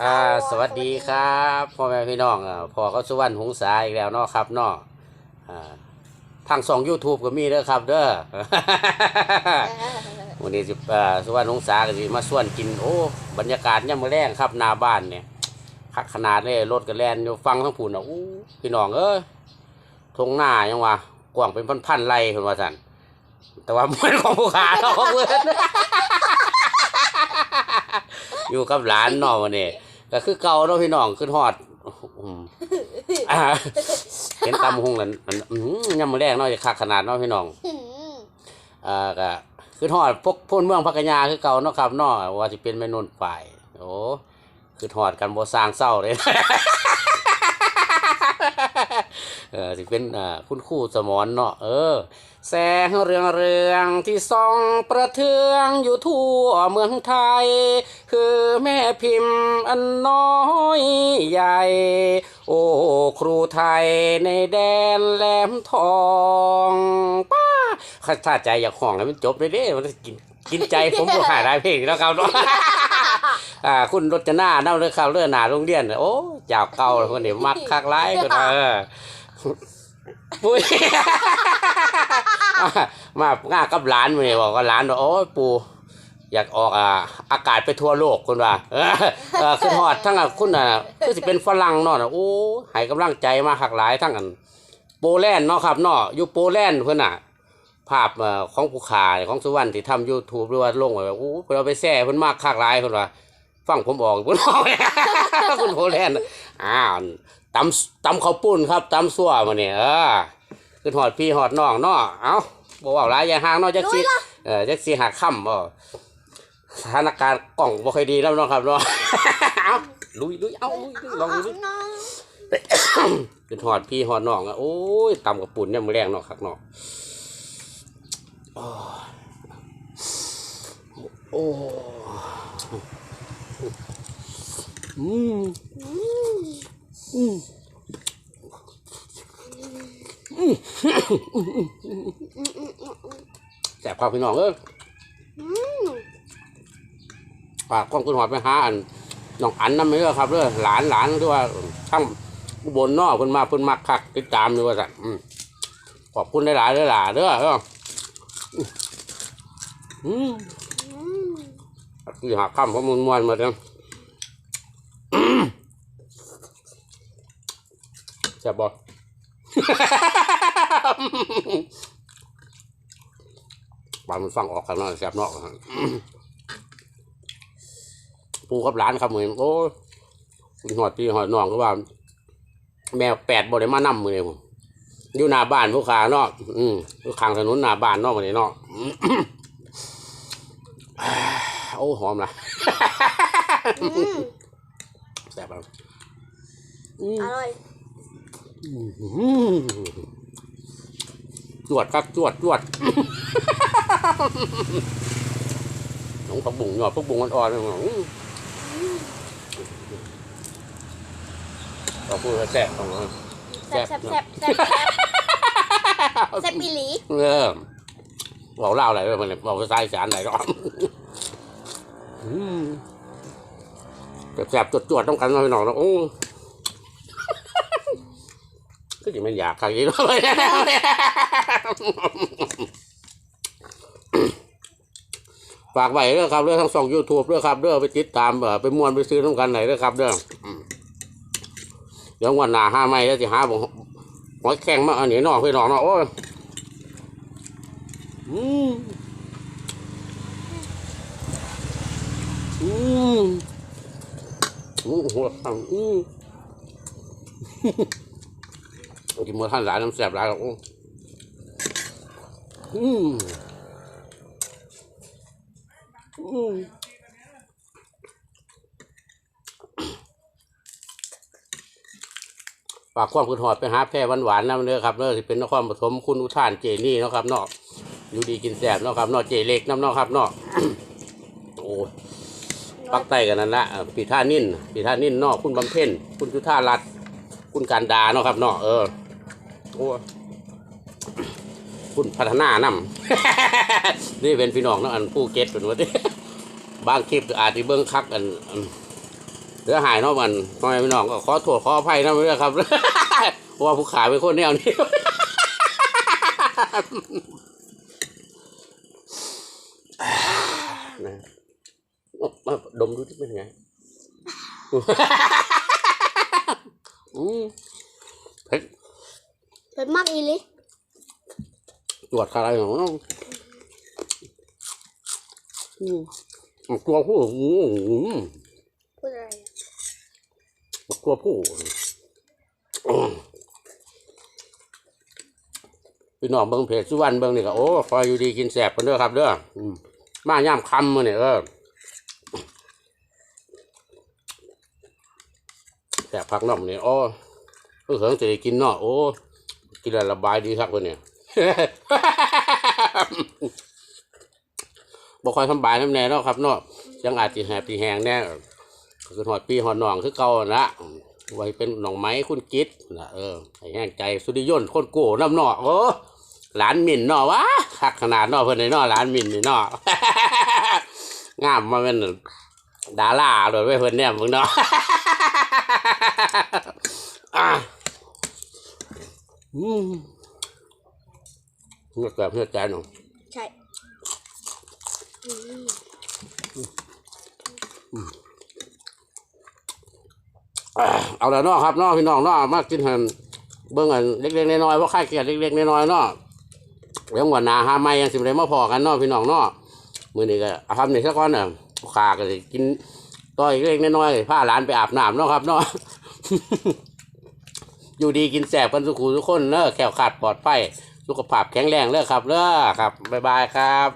อ่าสวัสดีครับพ่อแม่พี่น้องอ่าพ่อเขาสุวรรณหงษาอีกแล้วเนาะครับเนาะอ่าทางสอง YouTube ก็มีเด้อครับเด้อ วันนี้สิอ่าสุวรรณหงษาก็สิมาส่วนกินโอ้บรรยากาศยามมื้อแรงครับหน้าบ้านเนี่ยคักขนาดเลยรถก็แล่นอยู่ฟังทั้งผุนอะอู้พี่น้องเอ้ยทงหน้ายังวะกว้างเป็นพันๆไร่เพิ่นว่าซั่นแต่ว่ามันของผู้ขาเนาะของเพิ่น อยู่กับหลานเนาะวันนี้ก็คือเก่าเนาะพี่น้องขึ้นฮอดอืมอ่าเห็นตำหงแล้วมันอื้อหือยำมือแรกเนาะจะคักขนาดเนาะพี่น้อง อ่าก็ขึ้นฮอดพวกพ่นเมืองพักยาคือเก่าเนาะครับเนาะว่าสิเป็นแม่นนฝ่าย โอ้ขึ้นฮอดกันบ่สร้างเศร้าเลย เออสิเป็นอ่าคุณครูสมอนเนาะเออ แสงเรืองเรืองที่ส่องประเทืองอยู่ทั่วเมืองไทย คือแม่พิมพ์อันน้อยใหญ่ โอ้ครูไทยในแดนแหลมทองป้าข้าถ้าใจอยากห้องให้มันจบเลยเด้มันกินกินใจผมก็หาได้เพลงแล้วครับเนาะอ่าคุณรจนาเน่าเลยครับเรื่องหนาโรงเรียน โอ้เจ้าเก่าคนนี้มักคักไล่คนเออ ปุ้ยมาง่ากับหลานมาเนี่ยบอกว่าหลานว่าโอ้ยปู่อยากออกอ่าอากาศไปทั่วโลกคุณว่าเออเออคือฮอดทั้งอะคุณอะคือสิเป็นฝรั่งเนาะน่ะโอ้ให้กำลังใจมาหักหลายทั้งอันโปแลนด์เนาะครับเนาะอยู่โปแลนด์เพิ่นน่ะ ภาพเอ่อของผู้ขายของสุวรรณที่ทำ YouTube หรือว่าลงไว้ว่าโอ้เพิ่นเอาไปแช่เพิ่นมากคักหลายเพิ่นว่า ฟังผมออกเพิ่นบอกคุณโปแลนด์อ้าว ตำตำข้าวปุ้นครับตำซั่วมาเนี่ยเออขึ้นหอดพี่หอดน้องเนาะเอ้าบอกว่าหลายอย่างห่างเนาะจักสิเออจักสิหักค่ำบ่สถานการณ์กล่องบ่ค่อยดีแล้วเนาะครับเนาะเอ้าลุยลุยเอ้าลุยลุยลองดูดิขึ้นหอดพี่หอดน้องอะโอ้ยตำกับปุ่นเนี่ยมือแรงเนาะครับเนาะโอ้โอ้อืม อืมแสบความพี่น้องเอ้ยฝากกล้องคุณหอดไปหาอันน้องอันนั่นไหมครับเด้อหลานหลานด้วยว่าทั้งอุบลนอกเพิ่นมาเพิ่นมักคักติดตามอยู่ว่าสั่นอืมขอบคุณหลายๆเด้หล่ะเด้อเออืมที่หาคำเพราะมันมวนมาเด้ออื แซ่บบ่ปานมันฟังออกกันเนาะแซ่บเนอกปูกับหลานครับเหมือนโอ้ยหอดพี่หอดน้องก็ว่า แมวแปดบ่ได้มานำมือเลยผมอยู่หน้าบ้านผู้ขาเนาะอืมอยู่ข้างถนนหน้าบ้านเนาะมื้อนี้เนาะอืมโอ้หอมนะแซ่บอะอืมอร่อยอืม จวดครับจวดจวดน้องผักบุ้งหยอดผักบุ้งอ่อนๆอื้อเราพูดว่าแซ่บของเราแซ่บแซ่บแซ่บแซ่บแซ่บแซ่บปีหลีเออบอกเล่าอะไรไปมันบอกภาษาอีสานไหนก็อืมแซ่บๆจวดๆต้องกันมาไปหน่อยนะโอ้ ก็ยังไม่อยากใครกินเลยฝากไว้เด้อครับเรื่องทั้งสองยูทูบเด้อครับเด้อไปติดตามเออไปมวนไปซื้อน้ำกันไหนเด้อครับเด้ออืมเดี๋ยววันหน้าห้าไม่แล้วจะหาบอกหอยแข็งมาอันนี้นอกพี่น้องเนาะโอ้ยอืมอืมโอ้โหอืม กินหมือท่านหลายน้ำแสบหลายหรอกอ้อืมอืมฝากความคุณหอดไปหาแพร่หวานๆนะเด้อครับเด้อที่เป็นนครปฐมคุณอุทานเจนี่นะครับนาะอยู่ดีกินแสบนาะครับเนาะเจเล็กน้ำนาะครับนาะโอ้ปักใต้กันนั่นละปีท่านิ่นปีท่านิ่นนาะคุณบำเพ็ญคุณจุธารัตคุณการดาเนาะครับเนาะเออ โอ้คุณพัฒนานำนี่เป็นพี่น้องเนาะอันผู้เก็ตเป็นว่าที่บางคลิปอาจจะเบิ้งคักอันเรือหายเนาะมันพ่อแม่พี่น้องก็ขอโทษขออภัยนะเรื่องครับเพราะว่าผู้ขายเป็นคนแนวนี้นะมาดมดูที่เป็นไงอืมเผ็ด เป็นมากอีหลิตรวจอะไรของน้องอืมตัวผู้อืมพูดอะไรอะตัวผู้อืมพี่น้องเบิ่งเพจสุวรรณเบิ่งนี่ก็โอ้คอยอยู่ดีกินแสบกันเด้อครับเด้ออืมมาย่ามคำมาเนี่ยเออแสบพักน่องเนี่ยโอ้เพิ่งเหิงจะได้กินเนาะโอ้ กินแล้วระบายดีครับเพิ่นเนี่ยบ่ค่อยสบายน้ำแน่เนาะครับเนาะยังอาจสิแหบสิแหงแน่คือหอดปีหอดหนองคือเก่านะไว้เป็นหนองไม้คุณกิดนะเออให้แห้งใจสุริยนต์คนโก้น้ำเนาะโอ้หลานมินเนาะวะคักขนาดเนาะเพิ่นนี่เนาะหลานมินนี่เนาะงามมาเป็นดาราโดยไว้เพิ่นเนี่ยมึงเนาะอะอืม เงือกแบบเงือกใจหนูใช่อืมอ่าเอาละเนาะครับเนาะพี่น้องเนาะมากินหันเบิ่งอันเล็กๆน้อยๆว่าค่ายเกียรเล็กๆน้อยๆเนาะเดี๋ยววันหน้าหาไม่ยังสิบ่ได้มาพอกันเนาะพี่น้องเนาะมื้อนี้ก็เอาทำนี่ซะก่อนน่ะลูกค้าก็สิกินต่อยเล็กๆน้อยๆพาหลานไปอาบน้ำเนาะครับเนาะอยู่ดีกินแสบกันสุขุทุกคนเนอะแขวขาดปลอดภัย สุขภาพแข็งแรงเด้อครับเด้อครับบ๊ายบายครับ